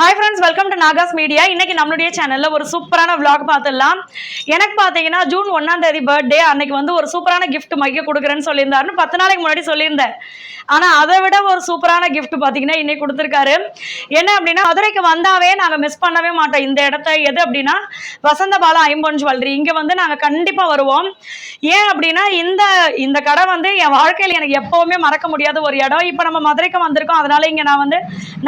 Hi friends welcome to Naga's media இன்னைக்கு நம்மளுடைய சேனல்ல ஒரு சூப்பரான விளாக் பார்த்துடலாம். எனக்கு பார்த்தீங்கன்னா ஜூன் ஒன்னாம் தேதி பர்த்டே அன்னைக்கு வந்து ஒரு சூப்பரான கிஃப்ட் மைக்க கொடுக்குறேன்னு சொல்லியிருந்தாருன்னு பத்து நாளைக்கு முன்னாடி சொல்லியிருந்தேன். ஆனால் அதை விட ஒரு சூப்பரான கிஃப்ட் பார்த்தீங்கன்னா இன்னைக்கு கொடுத்துருக்காரு. என்ன அப்படின்னா மதுரைக்கு வந்தாவே நாங்கள் மிஸ் பண்ணவே மாட்டோம். இந்த இடத்த எது அப்படின்னா வசந்தபாலா ஐம்பொன் ஜுவல்லரி இங்கே வந்து நாங்கள் கண்டிப்பாக வருவோம். ஏன் அப்படின்னா இந்த இந்த கடை வந்து என் வாழ்க்கையில் எனக்கு எப்பவுமே மறக்க முடியாத ஒரு இடம். இப்போ நம்ம மதுரைக்கு வந்திருக்கோம். அதனால இங்கே நான் வந்து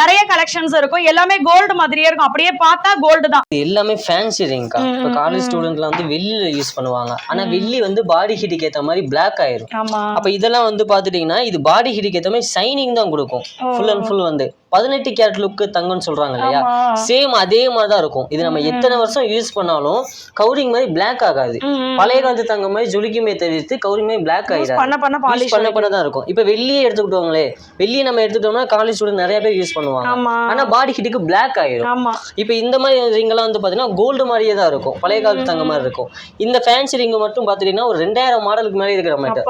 நிறைய கலெக்ஷன்ஸ் இருக்கும். எல்லாமே கோல்டு மாதிரியே இருக்கும். அப்படியே பார்த்தா கோல்டு தான். எல்லாமே ஃபேன்சி ரிங்க்கா இப்போ காலேஜ் ஸ்டூடெண்ட்லாம் வந்து வெள்ளியில யூஸ் பண்ணுவாங்க. ஆனா வெள்ளி வந்து பாடி ஹீட்டுக்கு ஏத்த மாதிரி Black ஆயிரும். ஆமா. அப்ப இதெல்லாம் வந்து பாத்துட்டீங்கன்னா இது பாடி ஹீட்டுக்கு ஏத்த மாதிரி ஷைனிங் தான் கொடுக்கும். ஃபுல் அண்ட் ஃபுல் வந்து. பதினெட்டு கேரட் லுக்கு தங்கம்னு சொல்றாங்க இல்லையா. சேம் அதே மாதிரி தான் இருக்கும். இது நம்ம எத்தனை வருஷம் யூஸ் பண்ணாலும் கவுரிங் மாதிரி Black ஆகாது. பழைய காலத்து தங்கம் மாதிரி ஜொலிக்குமே தவிர்த்து கவுரிங் மாதிரி Black ஆயிடாது பண்ண பண்ண பாலிஷ் பண்ண பண்ண தான் இருக்கும். இப்போ வெள்ளியே எடுத்துக்கிட்டோங்களே வெள்ளியை நம்ம எடுத்துக்கிட்டோம்னா காலேஜ் ஸ்டூடெண்ட் நிறைய பேர் யூஸ் பண்ணுவாங்க. ஆனா பாடி ஹீட்டுக்கு ஆயிரும். ஆமா. இப்போ இந்த மாதிரி ரிங்கெல்லாம் வந்து பார்த்தீங்கன்னா கோல்டு மாதிரியே தான் இருக்கும். பழைய காலத்து தங்க மாதிரி இருக்கும். இந்த ஃபேன்சி ரிங் மட்டும் பார்த்துட்டீங்கன்னா ஒரு ரெண்டாயிரம் மாடலுக்கு மேலே இருக்கிற மாதிரி.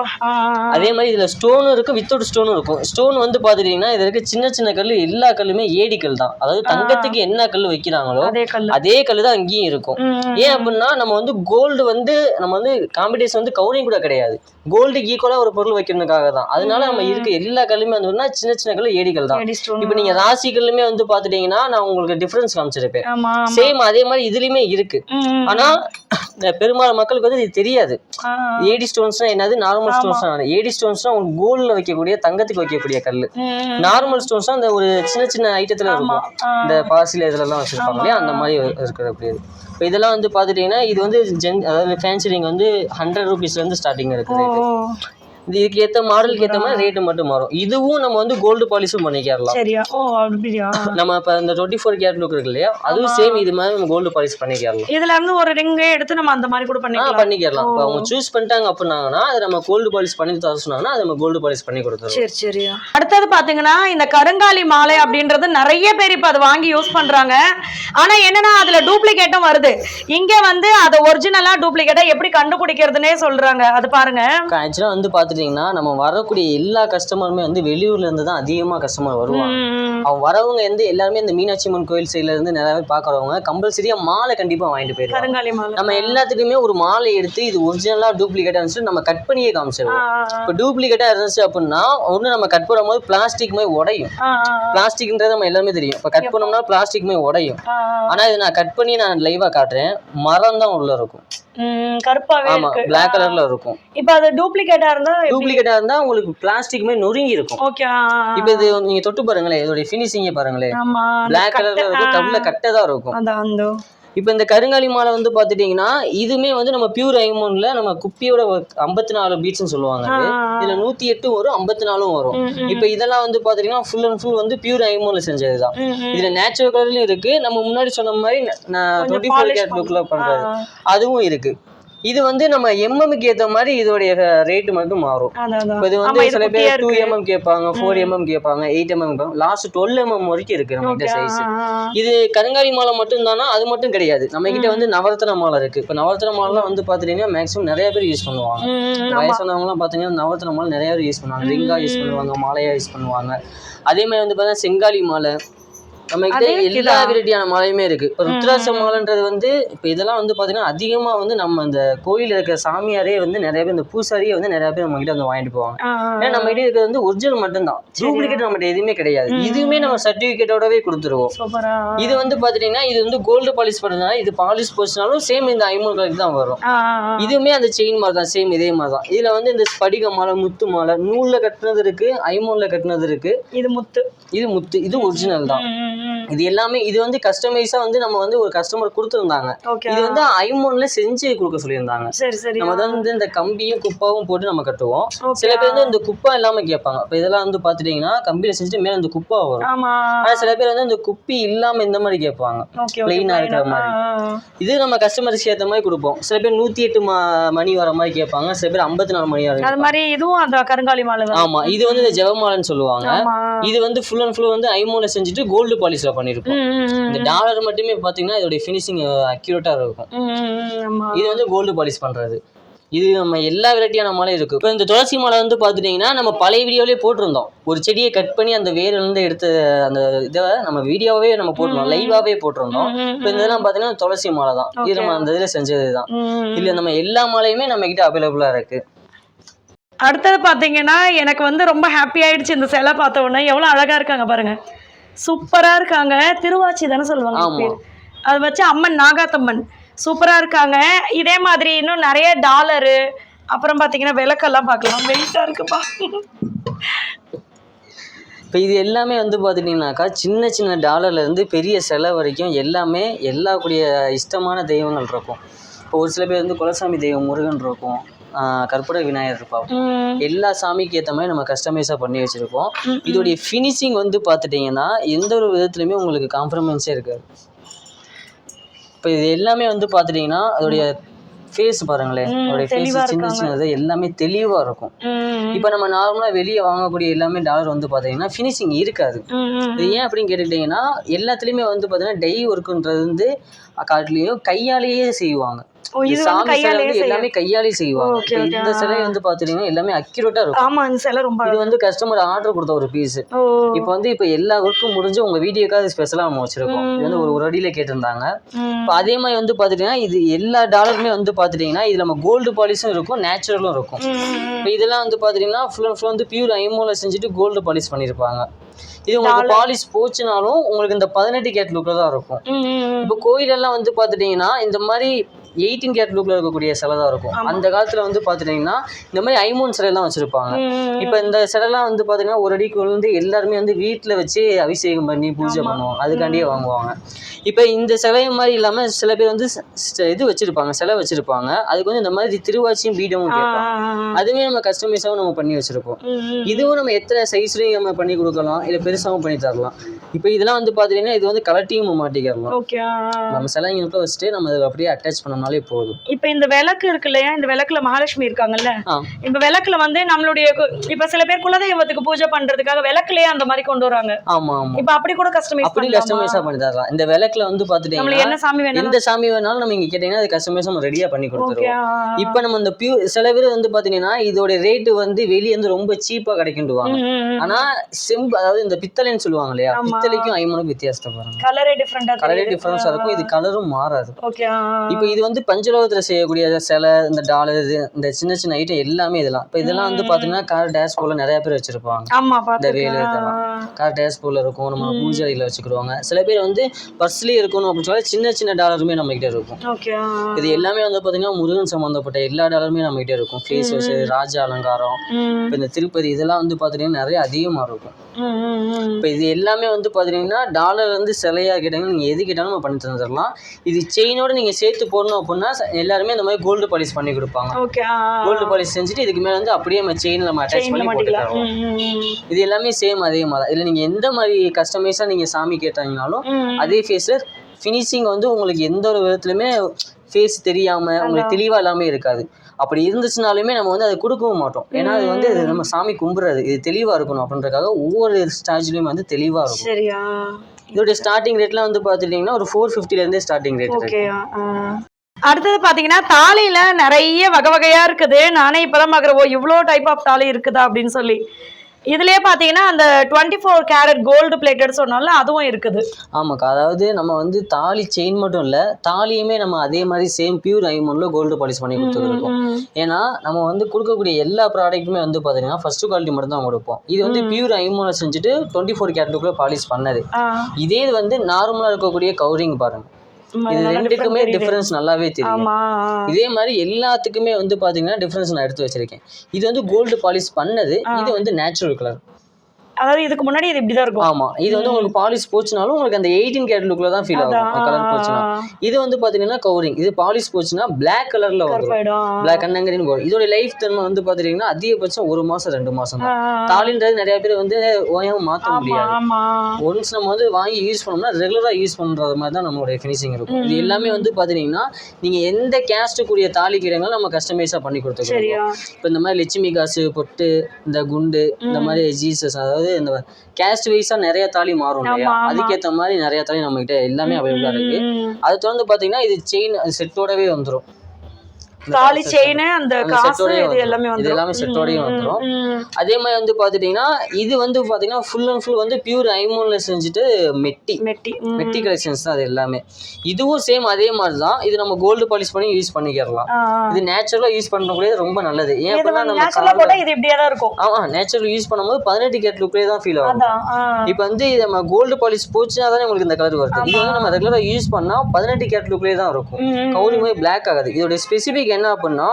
அதே மாதிரி இதில் ஸ்டோனும் இருக்கும் வித்தவுட் ஸ்டோனும் இருக்கும். ஸ்டோன் வந்து பார்த்துட்டீங்கன்னா இருக்க சின்ன சின்ன கல் எல்லா கல்லுமே ஏடி கல் தான். அதாவது தங்கத்துக்கு என்ன கல் வைக்கிறாங்களோ அதே கல் தான் அங்கேயும் இருக்கும். ஏன் அப்படின்னா நம்ம வந்து கோல்டு வந்து நம்ம வந்து காம்படிஷன் வந்து கவுரிங் கூட கிடையாது. கோல்டுக்கு ஈக்குவலாக ஒரு பொருள் வைக்கிறதுக்காக தான். அதனால நம்ம இருக்க எல்லா கல்லுமே வந்து சின்ன சின்ன கல் ஏடி கல் தான். இப்போ நீங்கள் ராசி கல்லுமே வந்து பார்த்துட்டீங்கன்னா நான் உங்களுக்கு டிஃப்ரென்ஸ் காமிச்சிருப்பேன். சேம் அதே மாதிரி இதுலயுமே இருக்கு. ஆனா பெரும்பாலும் மக்களுக்கு வந்து இது தெரியாது. ஏடி ஸ்டோன்ஸ்னா என்னது? நார்மல் ஸ்டோன்ஸ்னா ஏடி ஸ்டோன்ஸ்னா உங்களுக்கு கோல்ட்ல வைக்கக்கூடிய தங்கத்துக்கு வைக்கக்கூடிய ம். நார்மல் ஸ்டோன்ஸ்னா அந்த ஒரு சின்ன சின்ன ஐட்டத்துல இருக்கும். இந்த பாசில இதுலலாம் வச்சிருப்பாங்க இல்லையா? அந்த மாதிரி இருக்கிற இப்போ இதெல்லாம் வந்து பார்த்துட்டீங்கன்னா இது வந்து ஜென் அதாவது ஃபேன்சி ரிங் வந்து ஹண்ட்ரட் ருபீஸ்லேருந்து ஸ்டார்டிங் இருக்குது இது இதுக்கு ஏற்ற மாடலுக்கு ஏற்ற மாதிரி ரேட்டு மட்டும் மாறும். இதுவும் நம்ம வந்து கோல்டு பாலிஷும் பண்ணிக்கிறலாம். சரியா? ஓ அப்படியா? நம்ம இப்போ இந்த டுவெண்ட்டி ஃபோர் கேரட் லுக் இருக்கு இல்லையா? அதுவும் சேம் இது மாதிரி நம்ம கோல்டு பாலிஷ் பண்ணிக்கிறலாம். இதுல இருந்து ஒரு ரிங்கே எடுத்து நம்ம அந்த மாதிரி கூட பண்ணிக்கலாம். பண்ணிக்கலாம் இப்போ அவங்க சூஸ் பண்ணிட்டாங்க அப்படின்னாங்கன்னா அதை நம்ம கோல்டு பாலிஷ் பண்ணி தர சொன்னாங்கன்னா அதை நம்ம கோல்டு பாலிஷ் பண்ணி கொடுத்துருவோம். சரி சரியா அடுத்தது பாத்தீங்கன்னா இந்த கருங்காலி மாலை அப்படின்றது நிறைய பேர் இப்ப அதை வாங்கி யூஸ் பண்றாங்க. ஆனா என்னன்னா அதுல டூப்ளிகேட்டும் வருது. இங்க வந்து அதை ஒரிஜினலா டூப்ளிகேட்டா எப்படி கண்டுபிடிக்கிறதுனே சொல்றாங்க. அது பாருங்க. ஆக்சுவலாக வந்து பார்த்துட்டிங்கன்னா நம்ம வரக்கூடிய எல்லா கஸ்டமருமே வந்து வெளியூர்ல இருந்து தான் அதிகமாக கஸ்டமர் வருவாங்க. அவங்க வரவங்க வந்து எல்லாருமே இந்த மீனாட்சி அம்மன் கோயில் சைடுல இருந்து நிறைய பேர் பார்க்குறவங்க கம்பல்சரியாக மாலை கண்டிப்பாக வாங்கிட்டு மாலை. நம்ம எல்லாத்துக்குமே ஒரு மாலை எடுத்து இது ஒரிஜினலாக டூப்ளிகேட்டாக இருந்துச்சு நம்ம கட் பண்ணியே காமிச்சிருவோம். இப்போ டூப்ளிகேட்டாக இருந்துச்சு அப்படின்னா ஒன்று நம்ம கட் பண்ணும்போது பிளாஸ்டிக் மாதிரி உடையும். பிளாஸ்டிக்ன்றது நம்ம எல்லாமே தெரியும். இப்போ கட் பண்ணோம்னா பிளாஸ்டிக் மாதிரி உடையும். ஆ, ஆ. ஆனா இது நான் கட் பண்ணி நான் லைவா காட்டுறேன். மரம் தான் உள்ள இருக்கும். கருப்பாவே இருக்கு. பிளாக் கலர்ல இருக்கும். இப்ப அது டூப்ளிகேட்டா இருந்தா டூப்ளிகேட்டா இருந்தா உங்களுக்கு பிளாஸ்டிக் மாதிரி நொறுங்கி இருக்கும். ஓகே இப்போ இது நீங்க தொட்டு பாருங்களேன் இதோட ஃபினிஷிங்க பாருங்களேன். ஆமா பிளாக் கலர்ல இருக்கும் டபுள்ல கட்டை தான் இருக்கும். அதான் இப்போ இந்த கருங்காலி மாலை வந்து பாத்துட்டீங்கன்னா இதுமே வந்து நம்ம பியூர் ஐமோன்ல நம்ம குப்பியோட ஐம்பத்தி நாலு பீட்ஸ்னு சொல்லுவாங்க. இதுல நூத்தி எட்டு வரும். ஐம்பத்தி நாலும் வரும். இப்போ இதெல்லாம் வந்து பாத்தீங்கன்னா ஃபுல் அண்ட் ஃபுல் வந்து பியூர் ஐமோன்ல செஞ்சதுதான். ம், ம். இதுல நேச்சுரல் கலர்லயும் இருக்கு. நம்ம முன்னாடி சொன்ன மாதிரி நான் டுவெண்ட்டி ஃபோர் கேட் லுக்ல பண்றது. ஆ, அதுவும் இருக்கு. இது வந்து நம்ம எம்எம்க்கு ஏத்த மாதிரி இதோடைய ரேட் மட்டும் மாறும். இது வந்து சில பேர் டூ. எம்எம் கேட்பாங்க ஃபோர் எம்எம் கேட்பாங்க எயிட் எம்எம் கேட்பாங்க. லாஸ்ட் டுவெல் எம்எம் வரைக்கும் இருக்கு நம்ம கிட்ட சைஸ். இது கருங்காலி மாலை மட்டும் தானா அது மட்டும் கிடையாது. நம்ம கிட்ட வந்து நவரத்ன மாலை இருக்கு. இப்போ நவரத்ன மாலைலாம் வந்து பாத்துட்டீங்கன்னா மேக்ஸிமம் நிறைய பேர் யூஸ் பண்ணுவாங்க. ம், ம், ஆமா. வயசானவங்கலாம் பார்த்தீங்கன்னா நவரத்ன மாலை நிறைய பேர் யூஸ் பண்ணுவாங்க. ரிங்கா யூஸ் பண்ணுவாங்க மாலையா யூஸ் பண்ணுவாங்க. அதே மாதிரி வந்து பார்த்தீங்கன்னா செங்காலி மாலை நம்ம கிட்ட எல்லா வெரைட்டியான மாலையுமே இருக்கு. இப்போ ருத்ராட்ச மாலைன்றது வந்து இப்போ இதெல்லாம் வந்து பார்த்தீங்கன்னா அதிகமாக வந்து நம்ம அந்த கோயில் இருக்கிற சாமியாரே வந்து நிறைய பேர் இந்த பூசாரியே வந்து நிறைய பேர் நம்ம கிட்ட வந்து வாங்கிட்டு போவாங்க. ஏன்னா நம்ம கிட்ட இருக்கிறது வந்து ஒரிஜினல் மட்டும்தான். டூப்ளிகேட் நம்மகிட்ட எதுவுமே கிடையாது. இதுவுமே நம்ம சர்டிஃபிகேட்டோடவே கொடுத்துருவோம். இது வந்து பாத்தீங்கன்னா இது வந்து கோல்டு பாலிஷ் பண்ணதுனால இது பாலிஷ் போச்சுனாலும் சேம் இந்த ஐமோன் கலருக்கு தான் வரும். இதுவுமே அந்த செயின் மாதிரி தான் சேம் இதே மாதிரி தான் இதுல வந்து இந்த ஸ்படிக மாலை முத்து மாலை நூல்ல கட்டினது இருக்கு ஐமோன்ல கட்டினது இருக்கு. இது முத்து. இது முத்து இது ஒரிஜினல் தான். இது எல்லாமே இது வந்து கஸ்டமைஸா வந்து நம்ம வந்து ஒரு கஸ்டமர் கொடுத்துருந்தாங்க. இது வந்து ஐமோன்ல செஞ்சு கொடுக்க சொல்லியிருந்தாங்க. சரி சரி நம்ம வந்து இந்த கம்பியும் குப்பாவும் போட்டு நம்ம கட்டுவோம். சில பேர் வந்து இந்த குப்பா இல்லாம கேட்பாங்க. இப்போ இதெல்லாம் வந்து பாத்துட்டீங்கன்னா கம்பியில செஞ்சுட்டு மேல இந்த குப்பா வரும். ஆனா சில பேர் வந்து இந்த குப்பி இல்லாம இந்த மாதிரி கேட்பாங்க. ஆ இருக்கிற மாதிரி. இது நம்ம கஸ்டமருக்கு ஏற்ற மாதிரி கொடுப்போம். சில பேர் நூத்தி எட்டு மணி வர மாதிரி கேட்பாங்க. சில பேர் ஐம்பத்தி நாலு மணி வர மாதிரி இதுவும் அந்த கருங்காலி மாலை ஆமா இது வந்து இந்த ஜெபமாலைன்னு சொல்லுவாங்க. இது வந்து ஃபுல் அண்ட் ஃபுல் வந்து ஐமோல செஞ்சுட்டு கோல்டு பாலிஷ்ல பண்ணிருப்போம். இந்த டாலர் மட்டுமே பாத்தீங்கன்னா இதோட ஃபினிஷிங் அக்யூரேட்டா இருக்கும். இது வந்து கோல்டு பாலிஷ் பண்றது. இது நம்ம எல்லா வெரைட்டியான மாலையும் இருக்கு. இப்போ இந்த துளசி மாலை வந்து பார்த்துட்டிங்கன்னா நம்ம பழைய வீடியோவிலே போட்டிருந்தோம். ஒரு செடியை கட் பண்ணி அந்த வேர்லேருந்து எடுத்த அந்த இதை நம்ம வீடியோவே நம்ம போட்டிருந்தோம். லைவாகவே போட்டிருந்தோம். இப்போ இந்த இதெல்லாம் பார்த்தீங்கன்னா துளசி மாலை தான். இது நம்ம அந்த இதில் செஞ்சது தான் ம். இல்லை நம்ம எல்லா மாலையுமே நம்ம கிட்ட அவைலபிளாக இருக்கு. அடுத்தது பார்த்தீங்கன்னா எனக்கு வந்து ரொம்ப ஹாப்பி ஆயிடுச்சு இந்த சிலை பார்த்த உடனே. எவ்வளோ அழகா இருக்காங்க பாருங்க. சூப்பரா இருக்காங்க. திருவாச்சி தானே சொல்லுவாங்க அது வச்சு அம்மன் நாகாத்தம்மன். சூப்பரா இருக்காங்க. இதே மாதிரி இன்னும் நிறைய டாலரு அப்புறம் பார்த்தீங்கன்னா விளக்கெல்லாம் பார்க்கலாம். வெயிட்டாக இருக்குப்பா. இப்போ இது எல்லாமே வந்து பார்த்துட்டிங்கனாக்கா சின்ன சின்ன டாலர்ல இருந்து பெரிய சிலை வரைக்கும் எல்லாமே எல்லா கூடிய இஷ்டமான தெய்வங்கள் இருக்கும். இப்போ ஒரு சில பேர் வந்து குலசாமி தெய்வம் முருகன் இருக்கும். கற்பூர விநாயகர் இருப்பாங்க எல்லா சாமிக்கு ஏற்ற மாதிரி நம்ம கஸ்டமைஸாக பண்ணி வச்சுருக்கோம். இதோடைய ஃபினிஷிங் வந்து பார்த்துட்டிங்கன்னா எந்த ஒரு விதத்துலையுமே உங்களுக்கு காம்ப்ரமைஸே இருக்காது. இப்போ இது எல்லாமே வந்து பார்த்துட்டிங்கன்னா அதோடைய ஃபேஸ் பாருங்களேன். அதோடைய ஃபேஸ் சின்ன. சின்னது எல்லாமே தெளிவாக இருக்கும். இப்போ நம்ம நார்மலாக வெளியே வாங்கக்கூடிய எல்லாமே டாலர் வந்து பார்த்தீங்கன்னா ஃபினிஷிங் இருக்காது. இது ஏன் அப்படின்னு கேட்டுக்கிட்டிங்கன்னா எல்லாத்துலேயுமே வந்து பார்த்தீங்கன்னா டை ஒர்க்குன்றது வந்து காட்டிலையும் கையாலேயே செய்வாங்க. சாமி சிலை கையாலே வந்து எல்லாமே கையாலேயே செய்வாங்க. இந்த சிலை வந்து பார்த்துட்டிங்கன்னா எல்லாமே அக்யூரேட்டாக இருக்கும். ஆமா இந்த சிலை ரொம்ப இது வந்து கஸ்டமர் ஆர்டர் கொடுத்த ஒரு பீஸ் இப்போ வந்து இப்போ எல்லா ஒர்க்கும் முடிஞ்சு உங்க வீடியோக்காக ஸ்பெஷலாக நம்ம வச்சிருக்கோம். இது வந்து ஒரு ஒரு அடியில் கேட்டிருந்தாங்க. இப்போ அதே மாதிரி வந்து பார்த்துட்டிங்கன்னா இது எல்லா டாலருமே வந்து பார்த்துட்டிங்கன்னா இது நம்ம கோல்டு பாலிஷும் இருக்கும் நேச்சுரலும் இருக்கும். இப்போ இதெல்லாம் வந்து பார்த்துட்டிங்கன்னா ஃபுல் அண்ட் ஃபுல் வந்து பியூர் ஐமோல செஞ்சுட்டு கோல்டு பாலிஷ் பண்ணியிருப்பாங்க இது உங்களுக்கு பாலிஷ் போச்சுனாலும் உங்களுக்கு இந்த பதினெட்டு கேட் லுக்கில் தான் இருக்கும். இப்போ கோயிலெல்லாம் வந்து பார்த்துட்டிங்கன்னா இந்த மாதிரி எயிட்டீன் கேட் லுக்கில் இருக்கக்கூடிய சிலை தான் இருக்கும். அந்த காலத்தில் வந்து பார்த்துட்டிங்கன்னா இந்த மாதிரி ஐமோன் சிலையெல்லாம் வச்சுருப்பாங்க. இப்போ இந்த சிலைலாம் வந்து பார்த்தீங்கன்னா ஒரு அடிக்கு வந்து எல்லாருமே வந்து வீட்டில் வச்சு அபிஷேகம் பண்ணி பூஜை பண்ணுவாங்க. அதுக்காண்டியே வாங்குவாங்க. இப்போ இந்த சிலை மாதிரி இல்லாமல் சில பேர் வந்து இது வச்சுருப்பாங்க சிலை வச்சுருப்பாங்க. அதுக்கு வந்து இந்த மாதிரி திருவாச்சியும் பீடமும் கேட்பாங்க. ஆ, ஆ. அதுவே நம்ம கஸ்டமைஸாகவும் நம்ம பண்ணி வச்சுருப்போம். இதுவும் நம்ம எத்தனை சைஸ்லையும் நம்ம பண்ணி கொடுக்கலாம் இல்லை பெருசாகவும் பண்ணி தரலாம். இப்போ இதெல்லாம் வந்து பார்த்துட்டிங்கன்னா இது வந்து கலட்டியும் ஆ. நம்ம சிலைங்க வச்சுட்டு நம்ம அதில் அப்படியே அட்டாச் பண்ணோம்னாலே போதும். இப்ப இந்த விளக்கு இருக்கு இல்லையா? இந்த விளக்குல மகாலட்சுமி இருக்காங்கல்ல? இப்ப விளக்குல வந்து நம்மளுடைய இப்ப சில பேர் குலதெய்வத்துக்கு பூஜை பண்றதுக்காக விளக்குலயே அந்த மாதிரி கொண்டு வராங்க. ஆமாம் ஆமாம் இப்ப அப்படி கூட கஸ்டமைஸ் அப்படி கஸ்டமைஸாக பண்ணி தரலாம். இந்த விளக்குல வந்து பார்த்துட்டிங்கன்னா நம்மளுக்கு என்ன சாமி வேணும் எந்த சாமி வேணாலும் நம்ம இங்க கேட்டீங்கன்னா அது கஸ்டமைஸ் நம்ம ரெடியா பண்ணி கொடுத்துருவோம். இப்போ நம்ம இந்த பியூ சில பேர் வந்து பாத்தீங்கன்னா இதோட ரேட்டு வந்து வெளியே வந்து ரொம்ப சீப்பா கிடைக்குண்டுவாங்க ஆனா செம்பு அதாவது இந்த பித்தளைன்னு சொல்லுவாங்க இல்லையா? ஆமா. பித்தளைக்கும் ஐமனுக்கும் வித்தியாசத்தை பாருங்க. கலரே டிஃப்ரெண்டா கலரே டிஃபரன்ஸா இருக்கும். இது கலரும் மாறாது. ஓகே இப்போ இது வந்து பஞ்சலோகத்துல செய்யக்கூடிய சிலை இந்த டாலர் இது இந்த சின்ன சின்ன ஐட்டம் எல்லாமே இதெல்லாம். இப்போ இதெல்லாம் வந்து பாத்தீங்கன்னா கார் டேஷ் போல நிறைய பேர் வச்சிருப்பாங்க. இந்த வேலு இதெல்லாம். கார் டேஷ் போல இருக்கும் நம்ம பூஜை அறையில வச்சுக்கிடுவாங்க. சில பேர் வந்து பர்ஸ்லயே இருக்கணும் அப்படின்னு சொல்லி சின்ன சின்ன டாலருமே நம்ம கிட்ட இருக்கும். இது எல்லாமே வந்து பார்த்தீங்கன்னா முருகன் சம்மந்தப்பட்ட எல்லா டாலருமே நம்ம கிட்ட இருக்கும். ஃபேஸ் வாஷ் ராஜ அலங்காரம். இப்போ இந்த திருப்பதி இதெல்லாம் வந்து பார்த்தீங்கன்னா நிறைய அதிகமாக இருக்கும். இப்போ இது எல்லாமே வந்து பார்த்தீங்கன்னா டாலர் வந்து சிலையாக கேட்டாங்கன்னா நீங்கள் எது கேட்டாலும் நம்ம பண்ணி தந்துடலாம் இது செயினோட நீங்கள் சேர்த்து போடணும் அப்படின்னா எல்லாருமே இந்த மாதிரி கோல்டு பாலிஷ் பண்ணி கொடுப்பாங்க. கோல்டு பாலிஷ் செஞ்சுட்டு இதுக்கு மேலே வந்து அப்படியே நம்ம செயின் நம்ம அட்டாச் செயின்ல பண்ணி போட்டு மாட்டிக்கலாம். தருவோம் ம், ம், ம். இது எல்லாமே சேம் அதே மாதிரி இல்லை நீங்கள் எந்த மாதிரி கஸ்டமைஸாக நீங்கள் சாமி கேட்டாங்கனாலும். அதே ஃபேஸில் ஃபினிஷிங் வந்து உங்களுக்கு எந்த ஒரு விதத்துலையுமே ஃபேஸ் தெரியாமல் உங்களுக்கு தெளிவாக எல்லாமே இருக்காது. அப்படி இருந்துச்சுனாலுமே நம்ம வந்து அதை கொடுக்கவும் மாட்டோம். ஏன்னா அது வந்து நம்ம சாமி கும்பிட்றது. இது தெளிவாக இருக்கணும் அப்படின்றதுக்காக ஒவ்வொரு ஸ்டாஜ்லேயும் வந்து தெளிவாக இருக்கும். சரியா. இதோடைய ஸ்டார்டிங் ரேட்லாம் வந்து பார்த்துட்டிங்கன்னா ஒரு ஃபோர் ஃபிஃப்டிலேருந்தே ஸ்டார்டிங் ரேட் ஓகே அடுத்தது பாத்தீங்கன்னா தாலியில நிறைய வகை வகையா இருக்குது. நானே இப்பதான் பாக்குறேன் ஓ இவ்வளோ டைப் ஆஃப் தாலி இருக்குதா அப்படின்னு சொல்லி. இதுலயே பாத்தீங்கன்னா அந்த twenty four carat gold plated சொன்னால அதுவும் இருக்குது. ஆமாக்கா அதாவது நம்ம வந்து தாலி செயின் மட்டும் இல்லை தாலியுமே நம்ம அதே மாதிரி சேம் பியூர் ஐமோனில் கோல்டு பாலிஷ் பண்ணி கொடுத்துருக்கோம். ஏன்னா நம்ம வந்து கொடுக்கக்கூடிய எல்லா ப்ராடக்ட்டுமே வந்து பார்த்தீங்கன்னா ஃபர்ஸ்ட் குவாலிட்டி மட்டும் தான் கொடுப்போம். இது வந்து பியூர் ஐமோனை செஞ்சுட்டு டுவெண்ட்டி ஃபோர் கேரட்டுக்குள்ளே பாலிஷ் பண்ணது. இதே இது வந்து நார்மலாக இருக்கக்கூடிய கவுரிங் பாருங்க. இது ரெண்டுக்குமே. டிஃபரன்ஸ் நல்லாவே தெரியும். இதே மாதிரி எல்லாத்துக்குமே வந்து பார்த்தீங்கன்னா டிஃபரன்ஸ் நான் எடுத்து வச்சிருக்கேன். இது வந்து கோல்டு பாலிஷ் பண்ணது இது வந்து நேச்சுரல் கலர் அதாவது இதுக்கு முன்னாடி இது இப்படிதான் இருக்கும். ஆமா. இது வந்து உங்களுக்கு பாலிஷ் போச்சுனாலும் உங்களுக்கு அந்த எயிட்டீன் கேரட் லுக்ல தான் ஃபீல் ஆகும். கலர் போச்சுன்னா. இது வந்து பாத்தீங்கன்னா கவரிங் இது பாலிஷ் போச்சுன்னா Black கலர்ல வரும் பிளாக் அண்ணங்கிரின்னு வரும். இதோட லைஃப் தன்மை வந்து பாத்துட்டீங்கன்னா அதிகபட்சம் ஒரு மாசம் ரெண்டு மாசம் தான். தாலின்றது நிறைய பேர் வந்து ஓயாம மாத்த முடியாது. ஒன்ஸ் நம்ம வந்து வாங்கி யூஸ் பண்ணோம்னா ரெகுலராக யூஸ் பண்ணுறது மாதிரி தான் நம்மளுடைய ஃபினிஷிங் இருக்கும். இது எல்லாமே வந்து பார்த்தீங்கன்னா நீங்கள் எந்த கேஸ்ட்டுக்குரிய தாலி கீழங்களும் நம்ம கஸ்டமைஸாக பண்ணி கொடுத்துருக்கோம் இப்போ இந்த மாதிரி லட்சுமி காசு பொட்டு இந்த குண்டு இந்த மாதிரி ஜீசஸ் அதாவது இந்த கேஸ்ட் வைஸாக நிறைய தாலி மாறும் இல்லையா. அதுக்கேற்ற மாதிரி நிறைய தாலி நம்ம கிட்ட எல்லாமே அவைலபிளாக இருக்கு. அது தொடர்ந்து பார்த்தீங்கன்னா இது செயின் செட்டோடவே வந்துடும் தாலி செயின் அந்த காசு இது. எல்லாமே வந்து எல்லாமே செட்டோடயும் வந்துரும். அதே மாதிரி வந்து பாத்துட்டீங்கன்னா இது வந்து பாத்தீங்கன்னா ஃபுல் அண்ட் ஃபுல் வந்து பியூர் ஐமோன்ல செஞ்சுட்டு மெட்டி. மெட்டி. மெட்டி கலெக்ஷன்ஸ் தான் அது எல்லாமே. இதுவும் சேம் அதே மாதிரி தான் இது நம்ம கோல்டு பாலிஷ் பண்ணி யூஸ் பண்ணிக்கிறலாம். இது நேச்சுரலா யூஸ் பண்ணக்கூடியது ரொம்ப நல்லது. ஏன் அப்படின்னா நம்ம போட்டா இது இப்படியே தான் இருக்கும். ஆமா நேச்சுரல் யூஸ் பண்ணும்போது பதினெட்டு கேட் லுக்லேயே தான் ஃபீல் ஆகும். இப்போ வந்து இது நம்ம கோல்டு பாலிஷ் போச்சுன்னா தானே உங்களுக்கு இந்த கலர் வருது. இது வந்து நம்ம ரெகுலராக யூஸ் பண்ணா பதினெட்டு கேட் லுக்லேயே தான் இருக்கும். கவுரி மாதிரி பிளாக் ஆகாது. இதோட என்ன அப்படின்னா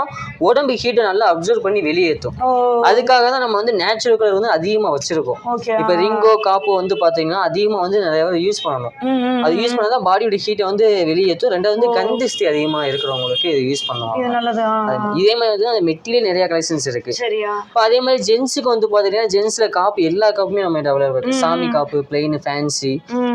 உடம்பு ஹீட்டை நல்லா அப்சர்வ் பண்ணி வெளியேற்றும் அதுக்காக தான் நம்ம வந்து நேச்சுரல் கலர் வந்து அதிகமாக வச்சிருக்கோம். இப்போ ரிங்கோ காப்போ வந்து பார்த்தீங்கன்னா அதிகமாக வந்து நிறைய யூஸ் பண்ணணும். அது யூஸ் பண்ணால் தான் பாடியோட ஹீட்டை வந்து வெளியேற்றும் ரெண்டாவது வந்து கந்திஸ்தி அதிகமாக இருக்கிறவங்களுக்கு இது யூஸ் பண்ணுவாங்க இது மாதிரி அந்த மெட்டிலே நிறைய கலெக்ஷன்ஸ் இருக்கு. இப்போ அதே மாதிரி ஜென்ஸுக்கு வந்து பார்த்தீங்கன்னா ஜென்ஸில் காப்பு எல்லா காப்புமே நம்ம அவைலபிள் இருக்கு. சாமி காப்பு பிளெயின் ஃபேன்சி.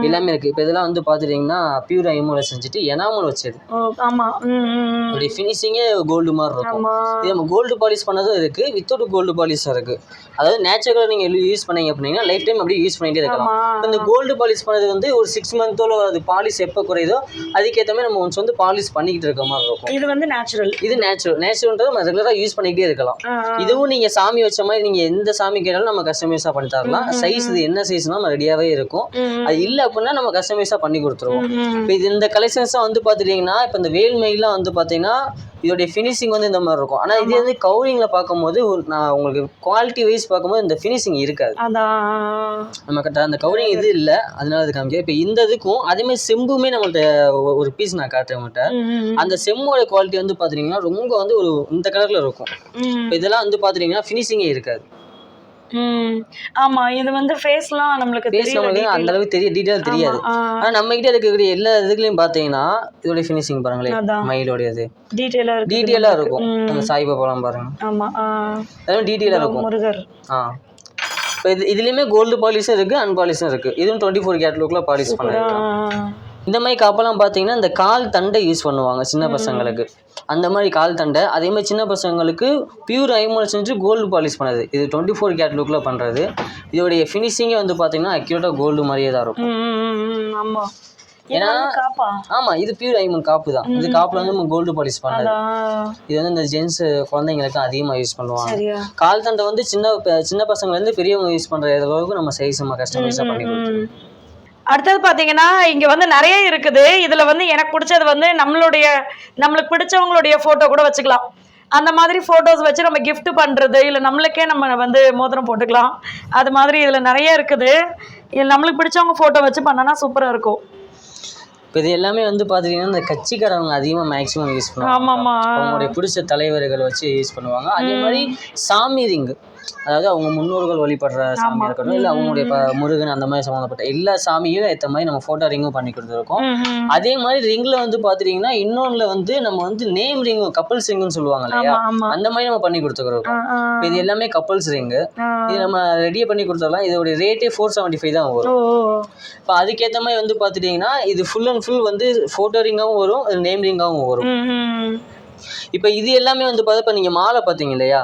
எல்லாமே இருக்கு. இப்போ இதெல்லாம் வந்து பார்த்துட்டீங்கன்னா பியூர் ஐமோல செஞ்சுட்டு எனாமல் வச்சது. ஓ ஆமா. ம், ம், ம். அதோடைய ஃபினிஷிங்கே கோல்டு மாதிரி இருக்கும். இது நம்ம கோல்டு பாலிஷ் பண்ணதும் இருக்கு வித்தவுட் கோல்டு பாலிஷும் இருக்கு. அதாவது நேச்சுரலாக நீங்கள் யூஸ் பண்ணீங்க அப்படின்னா லைஃப் டைம் அப்படியே யூஸ் பண்ணிட்டே இருக்கலாம். இந்த கோல்டு பாலிஷ் பண்ணது வந்து ஒரு சிக்ஸ் மந்தோட அது பாலிஷ் எப்போ குறையுதோ அதுக்கேற்ற மாதிரி நம்ம ஒன்ஸ் வந்து பாலிஷ் பண்ணிக்கிட்டு இருக்க மாதிரி இருக்கும். இது வந்து நேச்சுரல் இது நேச்சுரல் நேச்சுரல்ன்றது நம்ம ரெகுலராக யூஸ் பண்ணிக்கிட்டே இருக்கலாம். இதுவும் நீங்க சாமி வச்ச மாதிரி நீங்க எந்த சாமி கேட்டாலும் நம்ம கஸ்டமைஸா பண்ணி தரலாம். சைஸ் இது என்ன சைஸ்னா நம்ம ரெடியாவே இருக்கும். அது இல்ல அப்படின்னா நம்ம கஸ்டமைஸா பண்ணி கொடுத்துருவோம். இப்போ இது இந்த கலெக்ஷன்ஸ் வந்து பாத்துட்டீங்கன்னா இப்போ இந்த வேல்மைலாம் வந்து பாத்தீங்கன்னா இதோடைய ஃபினிஷிங் வந்து இந்த மாதிரி இருக்கும். ஆனா இது வந்து கவுரிங்ல பார்க்கும்போது ஒரு நான் உங்களுக்கு குவாலிட்டி வைஸ் பார்க்கும்போது இந்த ஃபினிஷிங் இருக்காது. நம்ம கிட்ட அந்த கவுரிங் இது இல்ல. அதனால அது காமிக்க இப்போ இந்த இதுக்கும் அதே மாதிரி செம்புமே நம்மள்ட்ட ஒரு பீஸ் நான் காட்டுறேன் உங்கள்கிட்ட. அந்த செம்மோட குவாலிட்டி வந்து பாத்தீங்கன்னா ரொம்ப வந்து ஒரு இந்த கலர்ல இருக்கும். இப்போ இதெல்லாம் வந்து பாத்தீங்கன்னா ஃபினிஷிங்கே இருக்காது. ஆமா இது வந்து ஃபேஸ்லாம் நம்மளுக்கு தெரியல. அந்த அளவுக்கு தெரிய டீட்டெயில் தெரியாது. ஆனா நம்ம கிட்ட இருக்கக்கூடிய எல்லா இதுலயும் பாத்தீங்கன்னா இதோட ஃபினிஷிங் பாருங்களேன். மயிலோடையது. டீட்டெயிலா இருக்கு டீட்டெயிலா இருக்கும். அந்த சாய்பாபாலாம் பாருங்க. ஆமா. அதெல்லாம் டீட்டெயிலா இருக்கும். முருகர். ஆ. இப்போ இது இதுலயுமே கோல்டு பாலிஷும் இருக்கு அன்பாலிஷும் இருக்கு. இதுவும் டுவெண்ட்டி ஃபோர் கேட் லுக்ல பாலிஷ் ஆ, பண்ணிருக்கலாம். இந்த மாதிரி காப்பெல்லாம் பார்த்தீங்கன்னா இந்த கால் தண்டை யூஸ் பண்ணுவாங்க சின்ன பசங்களுக்கு. அந்த மாதிரி கால் தண்டை அதே மாதிரி சின்ன பசங்களுக்கு பியூர் ஐமோல் செஞ்சு கோல்டு பாலிஷ் பண்ணது. இது டுவெண்ட்டி ஃபோர் கேட் லுக்கில் பண்ணுறது இதோடைய ஃபினிஷிங்கே வந்து பார்த்தீங்கன்னா அக்யூரேட்டாக கோல்டு மாதிரியே தான் இருக்கும். ம், ம், ம், ம், ஆமா. இது ஏன்னா- ஆமாம் பியூர் ஐமோல் காப்பு தான். இது காப்பில் வந்து நம்ம கோல்டு பாலிஷ் பண்ணது. இது வந்து இந்த ஜென்ஸ் குழந்தைங்களுக்கு அதிகமாக யூஸ் பண்ணுவாங்க. கால் தண்டை வந்து சின்ன சின்ன பசங்கள்லேருந்து பெரியவங்க யூஸ் பண்ணுற அளவுக்கு நம்ம சைஸ் நம்ம கஸ்டமைஸாக பண்ணி கொடுத்துருவோம். அடுத்தது பாத்தீங்கன்னா இங்க வந்து நிறைய இருக்குது. இதுல வந்து எனக்கு பிடிச்சது வந்து நம்மளுடைய நம்மளுக்கு பிடிச்சவங்களுடைய போட்டோ கூட வச்சுக்கலாம். அந்த மாதிரி ஃபோட்டோஸ் வச்சு நம்ம gift பண்றது இல்லை நம்மளுக்கே நம்ம வந்து மோதிரம் போட்டுக்கலாம். அது மாதிரி இதுல நிறைய இருக்குது. இது நம்மளுக்கு பிடிச்சவங்க போட்டோ வச்சு பண்ணனா சூப்பரா இருக்கும். இப்போ இது எல்லாமே வந்து பார்த்தீங்கன்னா இந்த கட்சிக்காரவங்க அதிகமாக மேக்ஸிமம் யூஸ் பண்ணுவாங்க. ஆமாமா அவங்களுடைய பிடிச்ச தலைவர்கள் வச்சு யூஸ் பண்ணுவாங்க. அதே மாதிரி சாமி ரிங் அதாவது அவங்க முன்னோர்கள் வழிபடுற சாமி இருக்கட்டும் இல்லை அவங்களுடைய முருகன் அந்த மாதிரி சம்மந்தப்பட்ட எல்லா சாமியும் ஏற்ற மாதிரி நம்ம ஃபோட்டோ ரிங்கும் பண்ணி கொடுத்துருக்கோம். அதே மாதிரி ரிங்கில் வந்து பார்த்துட்டிங்கன்னா இன்னொன்றில் வந்து நம்ம வந்து நேம் ரிங் கப்பல்ஸ் ரிங்குன்னு சொல்லுவாங்க இல்லையா? அந்த மாதிரி நம்ம பண்ணி இப்போ இது எல்லாமே கப்பல்ஸ் ரிங்கு. இது நம்ம ரெடியாக பண்ணி கொடுத்துடலாம். இதோட ரேட்டே ஃபோர் செவன்ட்டி ஃபைவ் தான் வரும். இப்போ அதுக்கேற்ற மாதிரி வந்து பார்த்துட்டிங்கன்னா இது ஃபுல் அண்ட் ஃபுல் வந்து ஃபோட்டோ ரிங்காகவும் வரும் நேம் ரிங்காகவும் வரும். இப்போ இது எல்லாமே வந்து பார்த்தா இப்போ நீங்கள் மாலை பார்த்தீங்க இல்லையா?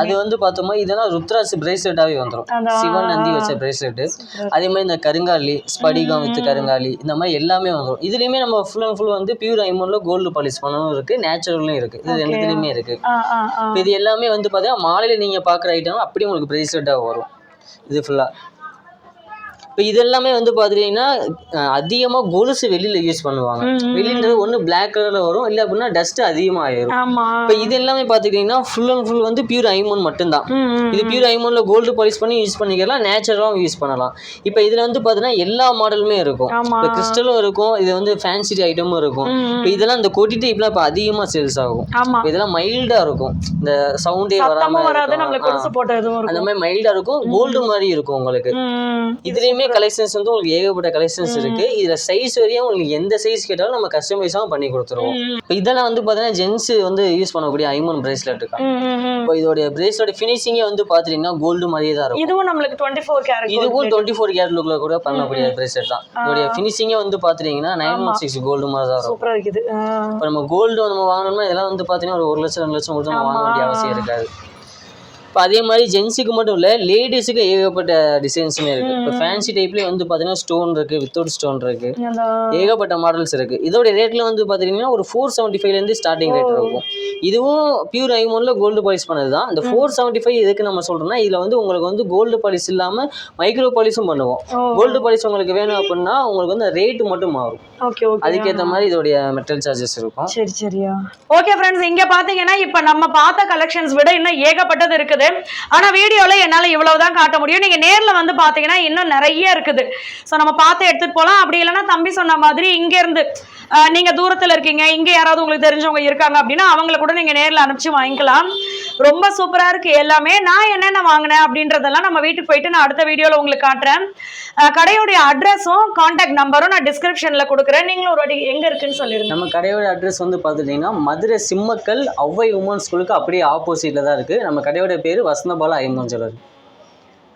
அது வந்து பார்த்தோமா இதெல்லாம் ருத்ராட்சி பிரேஸ்லெட்டாகவே வந்துடும். சிவன் நந்தி வச்ச பிரேஸ்லெட்டு அதே மாதிரி இந்த கருங்காலி ஸ்படிகம் வித் கருங்காலி இந்த மாதிரி எல்லாமே வந்துடும் இதுலேயுமே நம்ம ஃபுல் அண்ட் ஃபுல் வந்து பியூர் ஐமோனில் கோல்டு பாலிஷ் பண்ணணும் இருக்குது நேச்சுரலும் இருக்குது இது ரெண்டுத்துலேயுமே இருக்குது. இப்போ இது எல்லாமே வந்து பார்த்தீங்கன்னா மாலையில் நீங்கள் பார்க்குற ஐட்டம் அப்படியே உங்களுக்கு பிரேஸ்லெட்டாக வரும். இது ஃபுல்லாக இப்போ இது எல்லாமே வந்து பார்த்துட்டீங்கன்னா அதிகமாக கொலுசு வெளியில் யூஸ் பண்ணுவாங்க. வெளின்றது ஒன்று பிளாக் கலரில் வரும். இல்லை அப்படின்னா டஸ்ட்டு அதிகமாக ஆயிரும் இப்போ இது எல்லாமே பார்த்துக்கிட்டிங்கன்னா ஃபுல் அண்ட் ஃபுல் வந்து பியூர் ஐமோன் மட்டும்தான். இது பியூர் ஐமோனில் கோல்டு பாலிஷ் பண்ணி யூஸ் பண்ணிக்கலாம். நேச்சுரலாகவும் யூஸ் பண்ணலாம். இப்போ இதில் வந்து பார்த்தீங்கன்னா எல்லா மாடலுமே இருக்கும். இப்போ கிறிஸ்டலும் இருக்கும். இது வந்து ஃபேன்சி ஐட்டமும் இருக்கும். இப்போ இதெல்லாம் இந்த கொட்டி டைப்லாம் இப்போ அதிகமாக சேல்ஸ் ஆகும். இதெல்லாம் மைல்டாக இருக்கும். இந்த சவுண்டே வராமல் அந்த மாதிரி மைல்டாக இருக்கும். கோல்டு மாதிரி இருக்கும் உங்களுக்கு. இதுலேயுமே கலெக்ஷன்ஸ் வந்து உங்களுக்கு ஏகப்பட்ட கலெக்ஷன்ஸ் இருக்கு. இதுல சைஸ் வரையும் உங்களுக்கு எந்த சைஸ் கேட்டாலும் நம்ம கஸ்டமைஸாகவும் பண்ணி கொடுத்துருவோம். இப்போ இதெல்லாம் வந்து பார்த்தீங்கன்னா ஜென்ஸ் வந்து யூஸ் பண்ணக்கூடிய ஐமோன் பிரேஸ்லெட் இருக்கா. இப்போ இதோடைய பிரேஸ்லெட் ஃபினிஷிங்கே வந்து பார்த்தீங்கன்னா கோல்டு மாதிரியே தான் இருக்கும். இதுவும் நம்மளுக்கு டுவெண்ட்டி ஃபோர் கேரட் இதுவும் டுவெண்ட்டி ஃபோர் கேரட் லுக்ல கூட பண்ணக்கூடிய பிரேஸ்லெட் தான். இதோடைய ஃபினிஷிங்கே வந்து பார்த்துட்டீங்கன்னா நைன் ஒன் சிக்ஸ் கோல்டு மாதிரி தான் இருக்கும். இப்போ நம்ம கோல்டு நம்ம வாங்கணும்னா இதெல்லாம் வந்து பார்த்தீங்கன்னா ஒரு ஒரு லட்சம் ரெண்டு லட்சம் கொடுத்து நம்ம வாங்க வேண்டிய அவசியம் இருக்காது. இப்போ அதே மாதிரி ஜென்ஸுக்கு மட்டும் இல்லை லேடிஸுக்கு ஏகப்பட்ட டிசைன்ஸுமே இருக்குது இப்போ ஃபேன்சி டைப்லேயே வந்து பார்த்தீங்கன்னா ஸ்டோன் இருக்குது வித்தவுட் ஸ்டோன் இருக்குது ஏகப்பட்ட மாடல்ஸ் இருக்குது இதோட ரேட்டில் வந்து பார்த்தீங்கன்னா ஒரு ஃபோர் செவன்ட்டி ஃபைவ்லேருந்து ஸ்டார்டிங் ரேட் இருக்கும். இதுவும் பியூர் ஐமோனில் கோல்டு பாலிஷ் பண்ணது தான் இந்த ஃபோர் செவன்ட்டி ஃபைவ் எதுக்கு நம்ம சொல்கிறோம்னா இதில் வந்து உங்களுக்கு வந்து கோல்டு பாலிஷ் இல்லாமல் மைக்ரோ பாலிஷும் பண்ணுவோம். கோல்டு பாலிஷ் உங்களுக்கு வேணும் அப்படின்னா உங்களுக்கு வந்து ரேட்டு மட்டும் மாறும். Okay okay. அதுக்கேற்ற மாதிரி இதோடைய மெட்டல் சார்ஜஸ் இருக்கும். சரி சரியா. ஓகே ஃப்ரெண்ட்ஸ் இங்க பாத்தீங்கன்னா இப்ப நம்ம பார்த்த கலெக்ஷன்ஸ் விட இன்னும் ஏகப்பட்டது இருக்குது. ஆனா வீடியோல என்னால இவ்வளவுதான் காட்ட முடியும். நீங்க நேர்ல வந்து பாத்தீங்கன்னா இன்னும் நிறைய இருக்குது. சோ நம்ம பார்த்து எடுத்துட்டு போலாம். அப்படி இல்லைன்னா தம்பி சொன்ன மாதிரி இங்க இருந்து அஹ், நீங்க தூரத்துல இருக்கீங்க. இங்க யாராவது உங்களுக்கு தெரிஞ்சவங்க இருக்காங்க அப்படின்னா அவங்கள கூட நீங்க நேர்ல அனுப்பிச்சு வாங்கிக்கலாம். ரொம்ப சூப்பரா இருக்கு எல்லாமே. நான் என்னென்ன வாங்கினேன் அப்படின்றதெல்லாம் நம்ம வீட்டுக்கு போயிட்டு நான் அடுத்த வீடியோல உங்களுக்கு காட்டுறேன். கடையுடைய கடையோடைய அட்ரஸும் கான்டாக்ட் நம்பரும் நான் டிஸ்கிரிப்ஷன்ல கொடுக்குறேன். நீங்களும் ஒரு வாட்டி எங்க இருக்குன்னு சொல்லிடுங்க. நம்ம கடையோட அட்ரஸ் வந்து பார்த்துட்டிங்கன்னா மதுரை சிம்மக்கல் ஒவ்வை உமன் ஸ்கூலுக்கு அப்படியே ஆப்போசிட்டில் தான் இருக்குது நம்ம கடையோட பேர் வசந்தபாலா ஐமன்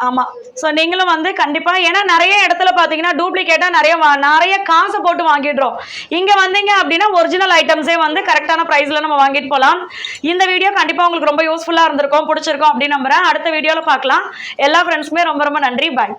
ஆமாம் ஆமா. சோ நீங்களும் வந்து கண்டிப்பா ஏன்னா நிறைய இடத்துல பாத்தீங்கன்னா டூப்ளிகேட்டா நிறைய வா- நிறைய காசு போட்டு வாங்கிடுறோம். இங்க வந்தீங்க அப்படின்னா ஒரிஜினல் ஐட்டம்ஸே வந்து கரெக்டான பிரைஸ்ல நம்ம வாங்கிட்டு போகலாம் இந்த வீடியோ கண்டிப்பா உங்களுக்கு ரொம்ப யூஸ்ஃபுல்லா இருந்திருக்கும் பிடிச்சிருக்கும் அப்படின்னு நம்புறேன். அடுத்த வீடியோல பார்க்கலாம். எல்லா ஃப்ரெண்ட்ஸுமே ரொம்ப ரொம்ப நன்றி. பாய்